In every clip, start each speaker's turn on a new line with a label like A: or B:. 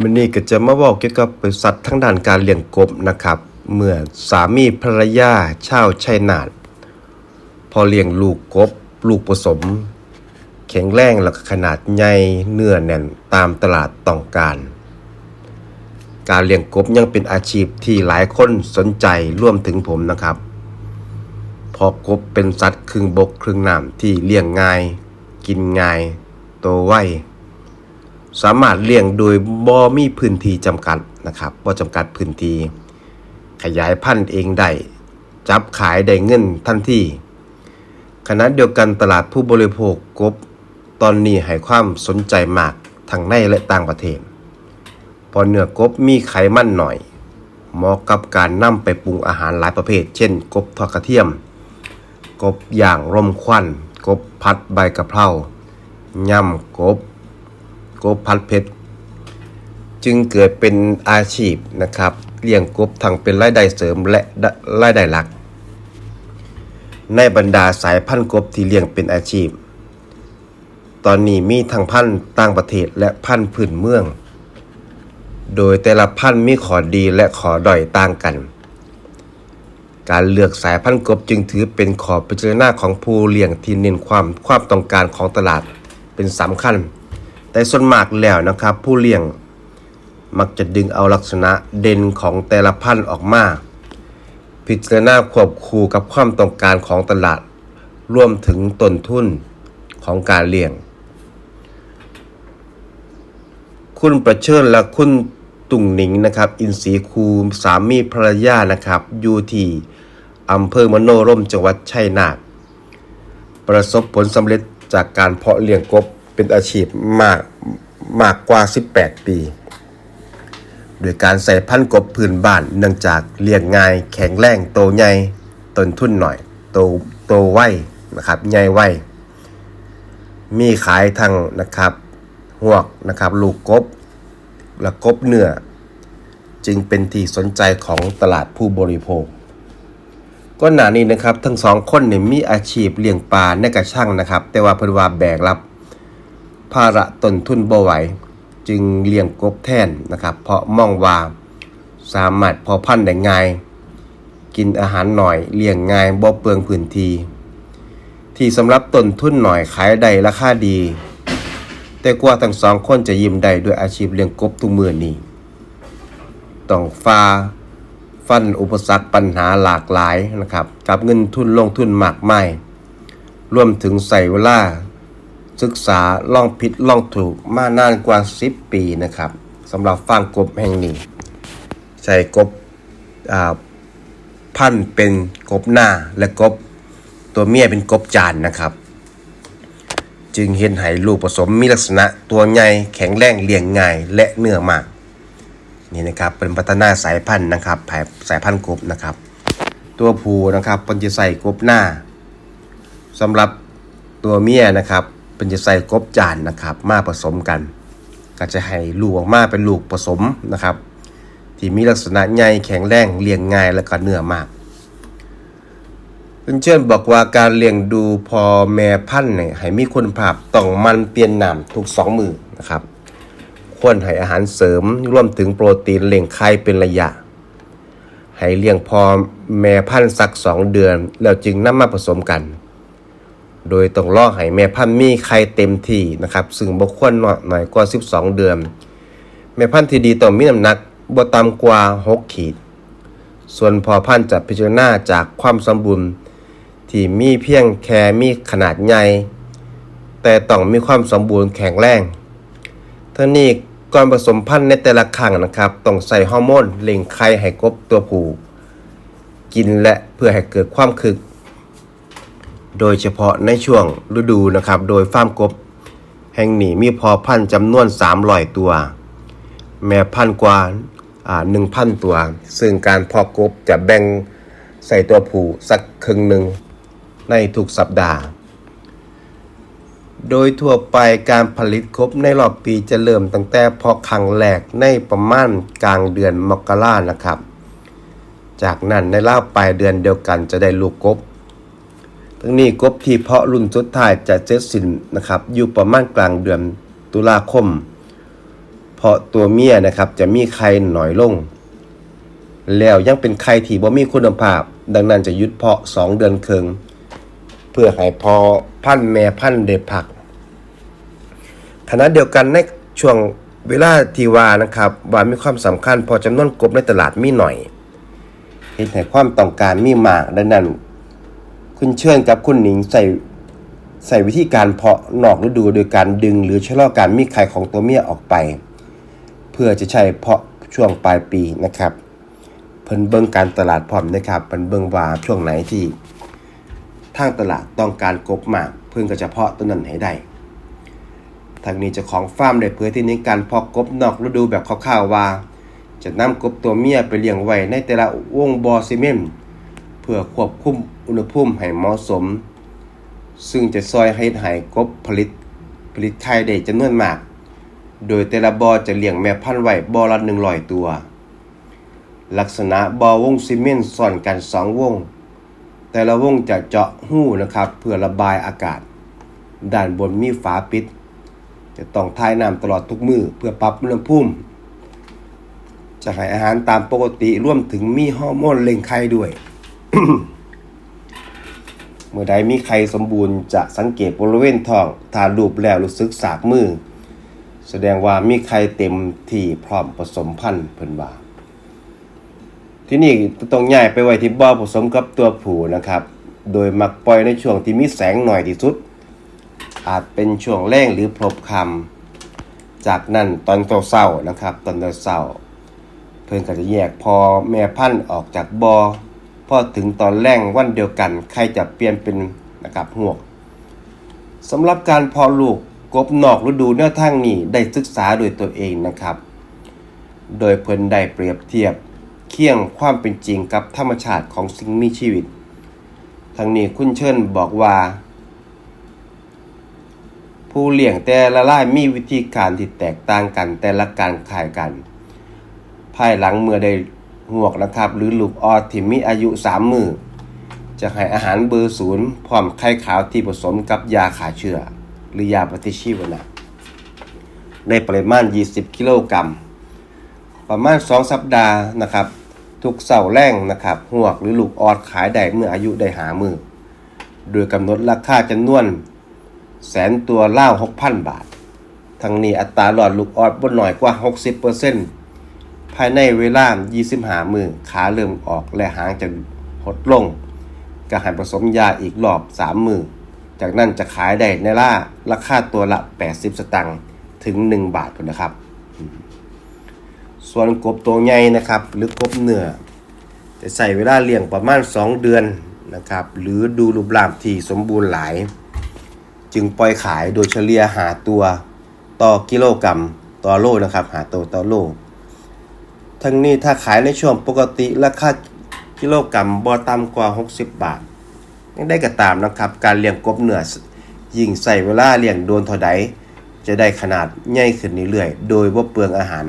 A: มันนี่ก็จะมาบอกเกี่ยวกับบริษัททั้งด้านการเลี้ยงกบนะครับ เมื่อสามีภรรยาชาวชัยนาทพอเลี้ยงลูกกบ ลูกผสม แข็งแรงแล้วก็ขนาดใหญ่เนื้อแน่นตามตลาดต้องการ การเลี้ยงกบยังเป็นอาชีพที่หลายคนสนใจร่วมถึงผมนะครับเพอกบเป็นสัตว์ครึ่งบกครึ่งน้ำที่เลี้ยงง่าย กินง่าย โตไว สามารถเลี้ยงโดยบ่มีพื้นที่จำกัดนะครับบ่จำกัดพื้นที่ขยายพันธุ์เองได้จับขายได้เงินทันทีขณะเดียวกันตลาดผู้บริโภคกบตอนนี้ให้ความสนใจมากทั้งในและต่างประเทศพอเนื้อกบมีไขมันหน่อย เหมาะกับการนำไปปรุงอาหารหลายประเภท เช่น กบทอดกระเทียม กบอย่างร่มควัน กบพัดใบกะเพรายำกบ กบพัดเพชรจึงเกิดเป็นอาชีพนะครับเลี้ยงกบทั้งเป็นรายได้เสริมและรายได้หลัก ในบรรดาสายพันธุ์กบที่เลี้ยงเป็นอาชีพ ตอนนี้มีทั้งพันธุ์ต่างประเทศและพันธุ์พื้นเมือง โดยแต่ละพันธุ์มีขอดีและขอด้อยต่างกัน การเลือกสายพันธุ์กบจึงถือเป็นขอพิจารณาของผู้เลี้ยงที่เน้นความความต้องการของตลาดเป็นสำคัญ แต่ส่วนมากแล้วนะครับ ผู้เลี้ยงมักจะดึงเอาลักษณะเด่นของแต่ละพันธุ์ออกมา พิจารณาควบคู่กับความต้องการของตลาด รวมถึงต้นทุนของการเลี้ยง คุณประเชิญและคุณตุ่งหนิงนะครับ อินทรีคูสามีภรรยานะครับ อยู่ที่อำเภอมโนร่มจังหวัดชัยนาทประสบผลสำเร็จจากการเพาะเลี้ยงกบ เป็นอาชีพมากมากกว่า 18 ปี โดยการใส่พันกบพื้นบ้านเนื่องจากเลี้ยงง่ายแข็งแรงโตใหญ่ต้นทุนหน่อย โตโตไวนะครับใหญ่ไวมีขายทางนะครับหวกนะครับลูกกบและกบเนื้อจึงเป็นที่สนใจของตลาดผู้บริโภคก็หนานี้นะครับทั้งสองคนเนี่ยมีอาชีพเลี้ยงปลาในกระช่างนะครับ แต่ว่าเพิ่นว่าแบกรับ ภาระต้นทุนบ่ไหว จึงเลี้ยงกบแทนนะครับ เพราะมองว่าสามารถพอพันได้ง่าย กินอาหารหน่อยเลี้ยงง่ายบ่เปลืองพื้นที่ที่สำหรับต้นทุนหน่อยขายได้ราคาดี แต่กว่าทั้งสองคนจะยิ้มได้ด้วยอาชีพเลี้ยงกบทุกมือนี้ต้องฟ้าฟันอุปสรรคปัญหาหลากหลายนะครับ กับเงินทุนลงทุนมากมายรวมถึงใส่เวลา ศึกษาล่องผิดล่องถูกมานานกว่า 10 ปีนะครับสำหรับฟาร์มกบแห่งนี้ ใส่กบพันเป็นกบหน้าและกบตัวเมียเป็นกบจานนะครับ จึงเห็นไหลูกผสมมีลักษณะตัวใหญ่แข็งแรงเลี้ยงง่ายและเนื้อมากนี่นะครับเป็นพัฒนาสายพันธุ์นะครับสายพันธุ์กบนะครับ ตัวผู้นะครับเป็นจะใส่กบหน้าสำหรับตัวเมียนะครับ เป็นจะใส่กบจานนะครับ มาผสมกัน ก็จะให้ลูกออกมาเป็นลูกผสมนะครับ ที่มีลักษณะใหญ่แข็งแรงเลี้ยงง่ายและก็เนื้อมากเช่นบอกว่าการเลี้ยงดูพอแม่พันธุ์เนี่ยให้มีคุณภาพต้องมันเปลี่ยนน้ำทุกสองมือนะครับ ควรให้อาหารเสริมรวมถึงโปรตีนเลี้ยงไข่เป็นระยะ ให้เลี้ยงพอแม่พันธุ์สักสองเดือน แล้วจึงนำมาผสมกัน โดยต้องรอให้แม่พันธุ์มีไข่เต็มที่นะครับ ซึ่งบ่ควรน้อยกว่า 12 เดือน แม่พันธุ์ที่ดีต้องมีน้ำหนักบ่ต่ำกว่า 6 ขีด ส่วนพอพันธุ์จะพิจารณาจากความสมบูรณ์ที่มีเพียงแค่มีขนาดใหญ่ แต่ต้องมีความสมบูรณ์แข็งแรงทั้งนี้ก่อนผสมพันธุ์ในแต่ละครั้งนะครับ ต้องใส่ฮอร์โมนเล่งไข่ให้กบตัวผู้กินและเพื่อให้เกิดความคึก โดยเฉพาะในช่วงฤดูนะครับ โดยฟาร์มกบ แห่งนี้มีพอพันจำนวน300ตัว แม่พันกว่าอ่า1,000ตัว ซึ่งการเพาะกบจะแบ่งใส่ตัวผู้สักครึ่งหนึ่งในทุกสัปดาห์ โดยทั่วไปการผลิตครบในรอบปีจะเริ่มตั้งแต่เพาะครั้งแรกในประมาณกลางเดือนมกรานะครับ จากนั้นในรอบปลายเดือนเดียวกันจะได้ลูกกบ ทั้งนี้กบที่เพาะรุ่นสุดท้ายจะเสร็จสิ้นนะครับ อยู่ประมาณกลางเดือนตุลาคม เพราะตัวเมียนะครับจะมีไข่หน่อยลง แล้วยังเป็นไข่ที่บ่มีคุณภาพ ดังนั้นจะยุดเพาะ2เดือนครึ่งเพื่อให้พอพันแม่พันธุ์ได้พักขณะเดียวกันในช่วงเวลาที่ว่านะครับว่ามีความสำคัญพอจำนวนกบในตลาดมีหน่อยเห็นให้ความต้องการมีมากดังนั้น คุณเชิญกับคุณหนิงใส่ใส่วิธีการเพาะนอกฤดูโดยการดึงหรือชะลอการมีไข่ของตัวเมียออกไป เพื่อจะใช้เพาะช่วงปลายปีนะครับเพิ่นเบิ่งการตลาดพร้อมนะครับเพิ่นเบิ่งว่าช่วงไหนที่ทางตลาดต้องการกบมาก เพิ่นก็จะเพาะตัวนั้นให้ได้ทางนี้จ้าของฟาร์มได้เผยที่นี้การเพาะกบนอกฤดูแบบคร่าวๆว่า จะนำกบตัวเมียไปเลี้ยงไว้ในแต่ละวงบอซีเมนต์ เพื่อควบคุมอุณหภูมิให้เหมาะสม ซึ่งจะซอยให้ให้กบผลิตผลิตไข่ได้จำนวนมาก โดยแต่ละบ่อจะเลี้ยงแม่พันธุ์ไว้บ่อละ100ตัว ลักษณะบ่อวงซีเมนต์ซ้อนกัน2วง แต่ละวงจะเจาะหู้นะครับ เพื่อระบายอากาศ ด้านบนมีฝาปิด จะต้องทายน้ำตลอดทุกมือเพื่อปรับอุณหภูมิจะให้อาหารตามปกติรวมถึงมีฮอร์โมนเร่งไข่ด้วย เมื่อใดมีไข่สมบูรณ์จะสังเกตบริเวณท้องถ้ารูปแล้วรู้สึกสากมือ แสดงว่ามีไข่เต็มที่พร้อมผสมพันธุ์เพิ่นว่าที่นี่ต้องย้ายไปไว้ที่บ่อผสมกับตัวผู้นะครับ โดยมักปล่อยในช่วงที่มีแสงหน่อยที่สุด อาจเป็นช่วงแรงหรือพลบคำจากนั้นตอนเศร้าๆนะครับ ตอนเศร้าเพิ่นก็จะแยกพอแม่พันธุ์ออกจากบอ่ อพอถึงตอนแรงวันเดียวกันใครจะเปลี่ยนเป็นนะครับหวกสำหรับการเพอลูกกบนอกฤดูแนวทางนี้ได้ศึกษาโดยตัวเองนะครับ โดยเพิ่นได้เปรียบเทียบเคียงความเป็นจริงกับธรรมชาติของสิ่งมีชีวิต ทั้งนี้คุณเชิญบอกว่า ผู้เลี้ยงแต่ละรายมีวิธีการที่แตกต่างกันแต่ละการขายกัน ภายหลังเมื่อได้ หวกนะครับ หรือลูกออดที่มีอายุสามมือจะให้อาหารเบอร์ศูนย์พร้อมไข่ขาวที่ผสมกับยาขาเชื้อหรือยาปฏิชีวนะในปริมาณ 20 กิโลกรัม ประมาณ 2 สัปดาห์นะครับ ทุกเสาร์แรงนะครับหวกหรือลูกออดขายได้เมื่ออายุได้หามือ โดยกำหนดราคาจำนวนแสนตัวเล่า6,000 บาท ทั้งนี้อัตราหลอดลูกออดบ่น้อยกว่า 60%ภายในเวลา25มือขาเริ่มออกและหางจะหดลงก็ให้ผสมยาอีกรอบ3มือจากนั้นจะขายได้ในล่าราคาตัวละ 80 สตังค์ถึง 1 บาทนนะครับ ส่วนกบตัวใหญ่นะครับ หรือกบเนื้อจะใส่เวลาเลี้ยงประมาณ 2 เดือนนะครับ หรือดูรูปร่างที่สมบูรณ์หลาย จึงปล่อยขายโดยเฉลี่ยหาตัวต่อกิโลกรัมต่อโลนะครับ หาตัวต่อโล ทั้งนี้ถ้าขายในช่วงปกติราคากิโลกรัมบ่ต่ำกว่า 60 บาทยังได้ก็ตามนะครับ การเลี้ยงกบเนื้อยิ่งใส่เวลาเลี้ยงโดนเท่าใดจะได้ขนาดใหญ่ขึ้นเรื่อยๆ โดยบ่เปลืองอาหาร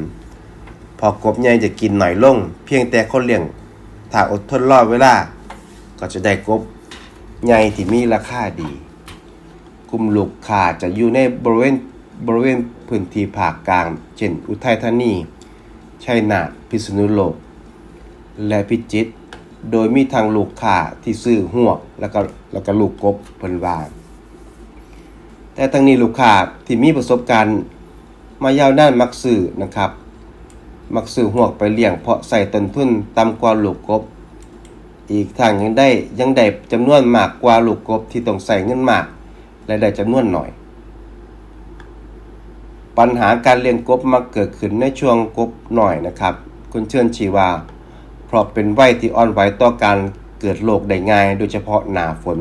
A: พอกบใหญ่จะกินหน่อยลง เพียงแต่คนเลี้ยง ถ้าอดทนรอเวลา ก็จะได้กบใหญ่ที่มีราคาดี กลุ่มลูกค้าจะอยู่ในบริเวณบริเวณพื้นที่ภาคกลาง เช่น อุทัยธานี ชัยนาทพิษณุโลก และพิจิตรโดยมีทางลูกค้าที่ซื้อหวกแล้วก็แล้วก็ลูกกบเพิ่นว่าแต่ทั้งนี้ลูกค้าที่มีประสบการณ์มายาวนานมักซื้อนะครับ มักซื้อหวกไปเลี้ยงเพราะใส่ต้นทุนต่ำกว่าลูกกบ อีกทางยังได้ยังได้จำนวนมากกว่าลูกกบที่ต้องใส่เงินมากและได้จำนวนหน่อย ปัญหาการเลี้ยงกบมักเกิดขึ้นในช่วงกบหน่อยนะครับ คุณเชิญชีว่า เพราะเป็นวัยที่อ่อนไหวต่อการเกิดโรคได้ง่าย โดยเฉพาะหนาฝน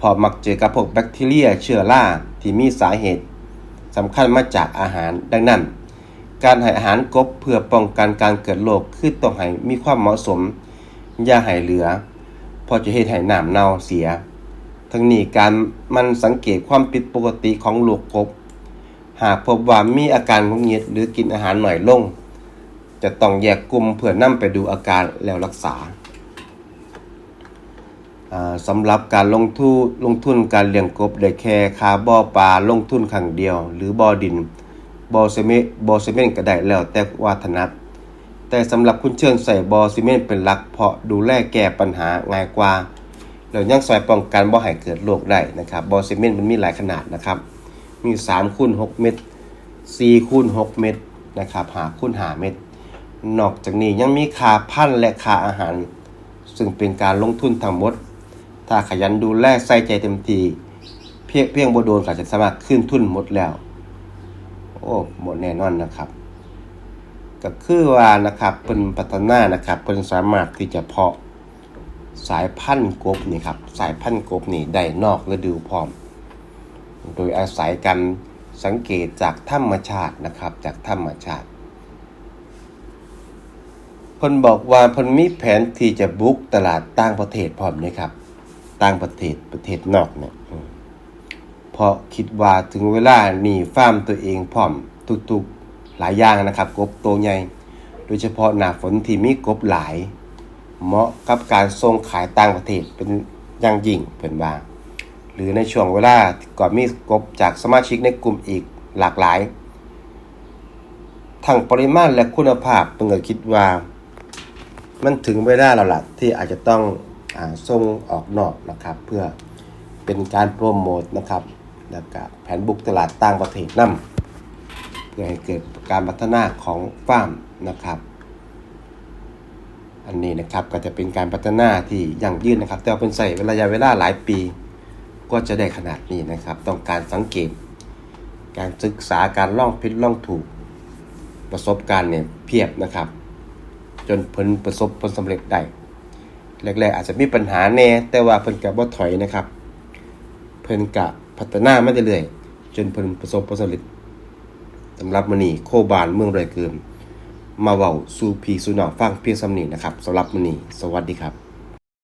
A: พอมักเจอกับพวกแบคทีเรียเชื้อราที่มีสาเหตุสำคัญมาจากอาหารดังนั้น การให้อาหารกบเพื่อป้องกันการเกิดโรคคือต้องให้มีความเหมาะสม อย่าให้เหลือ พอจะเฮ็ดให้น้ำเน่าเสีย ทั้งนี้การมันสังเกตความผิดปกติของลูกกบ หากพบว่ามีอาการหงุดหงิดหรือกินอาหารหน่อยลง จะต้องแยกกลุ่มเพื่อนำไปดูอาการแล้วรักษาสำหรับการลงทุนลงทุนการเลี้ยงกบได้แค่คาบ่อปลาลงทุนครั้งเดียว หรือบ่อดินบอซีเมนต์บอซีเมนต์ก็ได้แล้วแต่ว่าถนัดแต่สำหรับคุณเชิญใส่บอซีเมนต์เป็นหลัก เพราะดูแลแก้ปัญหาง่ายกว่าแล้วยังซอยป้องกันบ่ให้เกิดโรคได้นะครับบอซีเมนต์มันมีหลายขนาดนะครับ มี3คูณ6เม็ด4คูณ6เม็ดนะครับ5คูณ5เม็ดนอกจากนี้ยังมีค่าพันและค่าอาหาร ซึ่งเป็นการลงทุนทั้งหมด ถ้าขยันดูแลใส่ใจเต็มทีเพียงเพียงบ่โดนก็จะสามารถขึ้นทุนหมดแล้ว โอ้หมดแน่นอนนะครับ ก็คือว่านะครับเป็นพัฒนานะครับเป็นสามารถที่จะเพาะสายพันธุ์กบนี่ครับสายพันธุ์กบนี่ได้นอกฤดูพร้อม โดยอาศัยการสังเกตจากธรรมชาตินะครับ จากธรรมชาติพนบอกว่าพนมีแผนที่จะบุกตลาดต่างประเทศพร้อมนะครับ ต่างประเทศประเทศนอกเนี่ยเพราะคิดว่าถึงเวลานี่ฟาร์มตัวเองพร้อมทุกๆหลายอย่างนะครับ กบโตใหญ่โดยเฉพาะหน้าฝนที่มีกบหลาย เหมาะกับการส่งขายต่างประเทศเป็นอย่างยิ่งเพิ่นว่า หรือในช่วงเวลาก่อนมีกบจากสมาชิกในกลุ่มอีกหลากหลาย ทั้งปริมาณและคุณภาพเพิ่นก็คิดว่า มันถึงเวลาแล้วล่ะที่อาจจะต้องอส่งออกนอกนะครับ เพื่อเป็นการโปรโมทนะครับแล้วก็แผนบุกตลาดต่างประเทศนํเพื่อให้เกิดการพัฒนาของฟาร์มนะครับ อันนี้นะครับก็จะเป็นการพัฒนาที่ยั่งยืนนะครับ แต่ว่าเป็นใส่ระยะเวลาหลายปี ก็จะได้ขนาดนี้นะครับ ต้องการสังเกต การศึกษาการล่องผิดล่องถูก ประสบการณ์เนี่ยเพียบนะครับ จนเพิ่นประสบผลสำเร็จได้แรกๆอาจจะมีปัญหาแน่แต่ว่าเพิ่นก็บ่ถอยนะครับ เพิ่นก็พัฒนามาเรื่อยๆจนเพิ่นประสบผลสำเร็จสำหรับมื้อนี้โคบานเมืองไรเกิมมาเว้าสู่พี่สู่น้องฟังเพียงสำนี้นะครับสำหรับมื้อนี้สวัสดีครับ